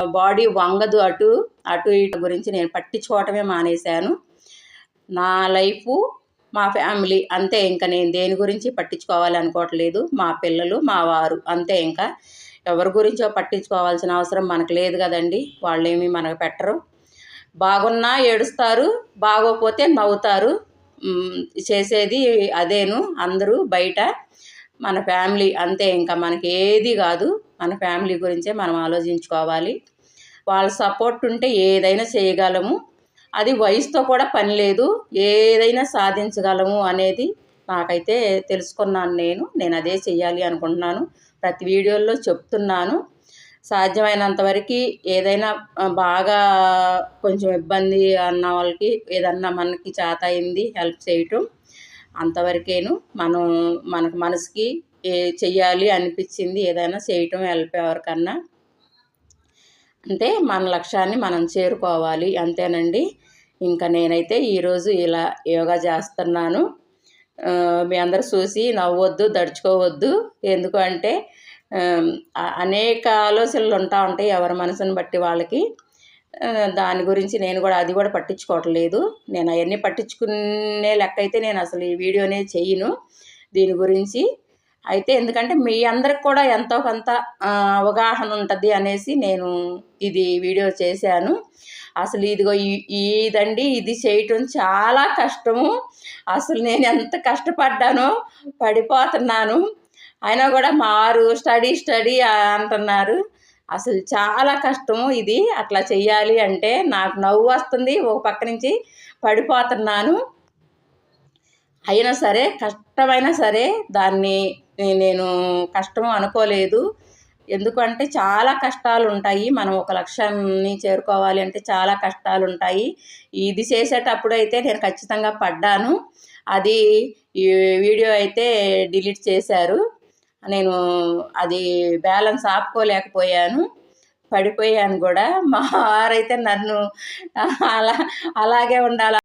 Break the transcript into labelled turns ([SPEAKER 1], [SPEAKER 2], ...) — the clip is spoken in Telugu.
[SPEAKER 1] బాడీ వంగదు అటు అటు ఇటు గురించి నేను పట్టించుకోవటమే మానేశాను. నా లైఫ్ మా ఫ్యామిలీ అంతే ఇంకా నేను దేని గురించి పట్టించుకోవాలి అనుకోవట్లేదు. మా పిల్లలు మా వారు అంతే ఇంకా. ఎవరి గురించో పట్టించుకోవాల్సిన అవసరం మనకు లేదు కదండి. వాళ్ళేమి మనకు పెట్టరు. బాగున్నా ఏడుస్తారు బాగోపోతే నవ్వుతారు. చేసేది అదేను అందరూ బయట. మన ఫ్యామిలీ అంతే ఇంకా మనకి ఏది కాదు. మన ఫ్యామిలీ గురించే మనం ఆలోచించుకోవాలి. వాళ్ళ సపోర్ట్ ఉంటే ఏదైనా చేయగలము. అది వయసుతో కూడా పని లేదు. ఏదైనా సాధించగలము అనేది నాకైతే తెలుసుకున్నాను నేను. నేను అదే చెయ్యాలి అనుకుంటున్నాను. ప్రతి వీడియోలో చెప్తున్నాను. సాధ్యమైనంత వరకు ఏదైనా బాగా కొంచెం ఇబ్బంది అన్న వాళ్ళకి ఏదన్నా మనకి చేత అయింది హెల్ప్ చేయటం అంతవరకేను. మనం మనకు మనసుకి ఏ చెయ్యాలి అనిపించింది ఏదైనా చేయటం హెల్ప్ ఎవరికన్నా. అంటే మన లక్ష్యాన్ని మనం చేరుకోవాలి అంతేనండి. ఇంకా నేనైతే ఈరోజు ఇలా యోగా చేస్తున్నాను. మీ అందరు చూసి నవ్వొద్దు దడుచుకోవద్దు. ఎందుకు అంటే అనేక ఆలోచనలు ఉంటా ఉంటాయి ఎవరి మనసుని బట్టి వాళ్ళకి. దాని గురించి నేను కూడా అది కూడా పట్టించుకోవట్లేదు నేను అవన్నీ పట్టించుకునే లెక్క అయితే నేను అసలు ఈ వీడియోనే చేయను. దీని గురించి అయితే ఎందుకంటే మీ అందరికి కూడా ఎంతో కొంత అవగాహన ఉంటుంది అనేసి నేను ఇది వీడియో చేశాను. అసలు ఇదిగో ఈ- ఇదండి ఇది చేయటం చాలా కష్టము. అసలు నేను ఎంత కష్టపడ్డానో పడిపోతున్నాను. అయినా కూడా మారు స్టడీ స్టడీ అంటున్నారు. అసలు చాలా కష్టము ఇది. అట్లా చెయ్యాలి అంటే నాకు నవ్వు వస్తుంది. ఒక పక్క నుంచి పడిపోతున్నాను. అయినా సరే కష్టమైనా సరే దాన్ని నేను కష్టము అనుకోలేదు. ఎందుకంటే చాలా కష్టాలు ఉంటాయి మనం ఒక లక్ష్యాన్ని చేరుకోవాలి అంటే చాలా కష్టాలు ఉంటాయి ఇది చేసేటప్పుడు అయితే నేను ఖచ్చితంగా పడ్డాను. అది ఈ వీడియో అయితే డిలీట్ చేశారు. నేను అది బ్యాలెన్స్ ఆపుకోలేకపోయాను. పడిపోయాను కూడా. మా వారైతే నన్ను అలా అలాగే ఉండాలి